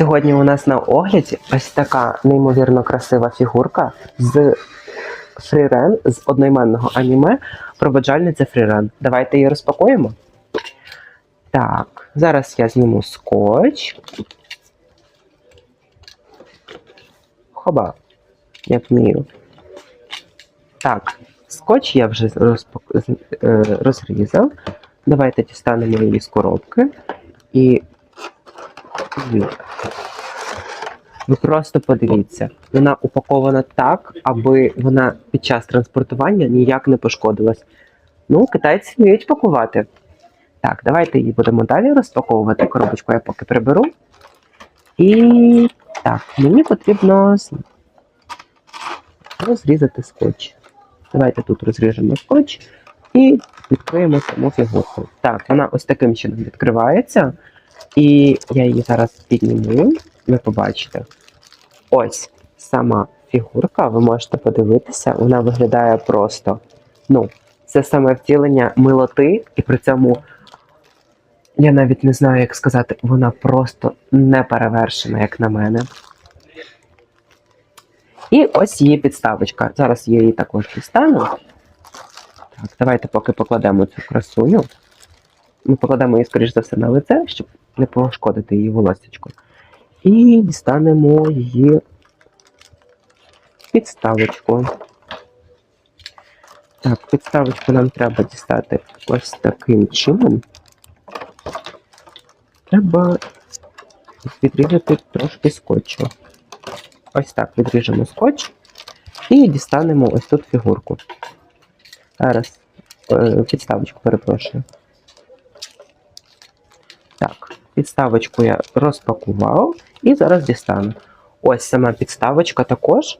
Сьогодні у нас на огляді ось така неймовірно красива фігурка з фрірен з одноіменного аніме про баджальниця фрірен. Давайте її розпакуємо. Так, зараз я зніму скотч. Хоба, як вмію. Так, скотч я вже е, розрізав. Давайте дістанемо її з коробки і. Ви просто подивіться, вона упакована так, аби вона під час транспортування ніяк не пошкодилась. Ну, китайці вміють пакувати. Так, давайте її будемо далі розпаковувати. Коробочку я поки приберу. І так, мені потрібно розрізати скотч. Давайте тут розріжемо скотч і відкриємо саму фігурку. Так, вона ось таким чином відкривається. І я її зараз підніму, ви побачите. Ось сама фігурка, ви можете подивитися, вона виглядає просто. Ну, це саме втілення милоти, і при цьому я навіть не знаю, як сказати, вона просто не перевершена, як на мене. І ось її підставочка. Зараз я її також дістану. Так, давайте поки покладемо цю красуню. Ми покладемо її, скоріш за все, на лице, щоб не пошкодити її волосечко. І дістанемо її підставочку. Так, підставочку нам треба дістати ось таким чином. Треба відрізати трошки скотчу. Ось так відріжемо скотч і дістанемо ось тут фігурку. Зараз е, підставочку перепрошую. Так, підставочку я розпакував і зараз дістану. Ось сама підставочка також.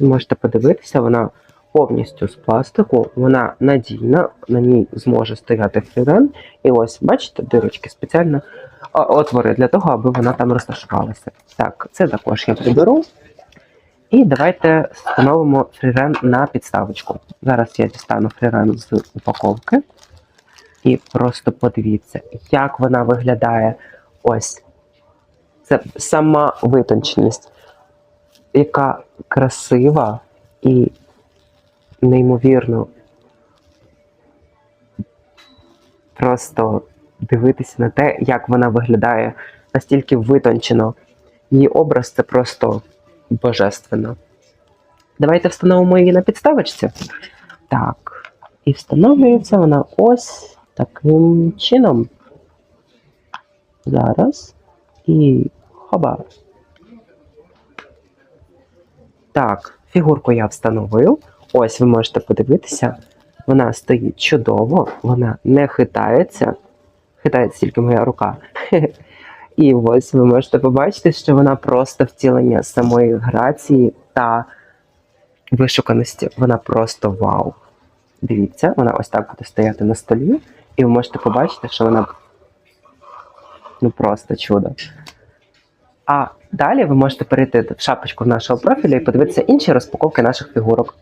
Можете подивитися, вона повністю з пластику, вона надійна, на ній зможе стояти фрірен. І ось, бачите, дирочки спеціально отвори для того, аби вона там розташувалася. Так, це також я приберу. І давайте встановимо фрірен на підставочку. Зараз я дістану фрірен з упаковки. І просто подивіться, як вона виглядає. Ось. Це сама витонченість, яка красива і неймовірно. Просто дивитися на те, як вона виглядає настільки витончено. Її образ це просто божественно. Давайте встановимо її на підставочці. Так. І встановлюється вона ось таким чином. Зараз. І хоба. Так, фігурку я встановив. Ось ви можете подивитися. Вона стоїть чудово, вона не хитається. Хитається тільки моя рука. І ось ви можете побачити, що вона просто втілення самої грації та вишуканості. Вона просто вау. Дивіться, вона ось так буде стояти на столі, і ви можете побачити, що вона ну просто чудо. А далі ви можете перейти в шапочку нашого профілю і подивитися інші розпаковки наших фігурок.